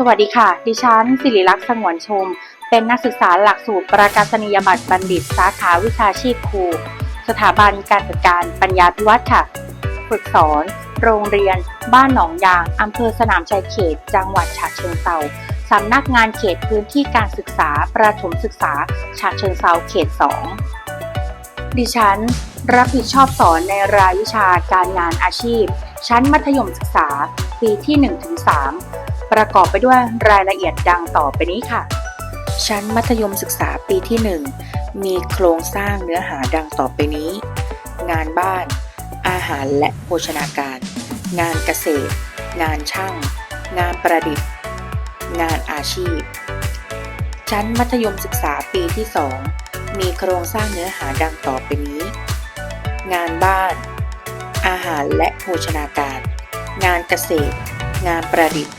สวัสดีค่ะ ดิฉันสิริลักษณ์สงวนชม เป็นนักศึกษาหลักสูตรประกาศนียบัตรบัณฑิต สาขาวิชาชีพครู สถาบันการจัดการปัญญาพิวัตรค่ะ ฝึกสอน โรงเรียน บ้านหนองยาง อำเภอสนามชัยเขต จังหวัดฉะเชิงเทราสำนักงานเขตพื้นที่การศึกษา ประถมศึกษาฉะเชิงเทราเขต 2 ดิฉัน รับผิดชอบสอนในรายวิชาการงานอาชีพ ชั้นมัธยมศึกษา ปีที่ 1-3 ประกอบไปด้วยรายละเอียดดังต่อไปนี้ค่ะ ชั้นมัธยมศึกษาปีที่ 1 มีโครงสร้างเนื้อหาดังต่อไปนี้ งานบ้าน อาหารและโภชนาการ งานเกษตร งานช่าง งานประดิษฐ์ งานอาชีพ ชั้นมัธยมศึกษาปีที่ 2 มีโครงสร้างเนื้อหาดังต่อไปนี้ งานบ้าน อาหารและโภชนาการ งานเกษตร งานประดิษฐ์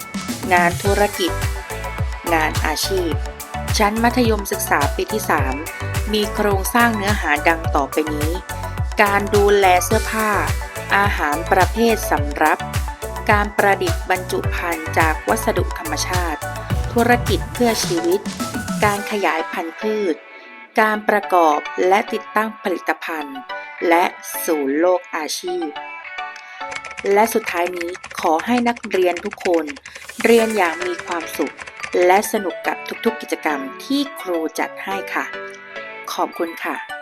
งานธุรกิจ งานอาชีพ ชั้นมัธยมศึกษาปีที่ 3 มีโครงสร้างเนื้อหาดังต่อไปนี้ การดูแลเสื้อผ้า อาหารประเภทสำรับ การประดิษฐ์บรรจุภัณฑ์จากวัสดุธรรมชาติ ธุรกิจเพื่อชีวิต การขยายพันธุ์พืช การประกอบและติดตั้งผลิตภัณฑ์ และศูนย์โลกอาชีพ และสุดท้ายนี้ขอให้นักเรียนทุกคน เรียนอย่างมีความสุข และสนุกกับทุกๆกิจกรรมที่ครูจัดให้ค่ะ ขอบคุณค่ะ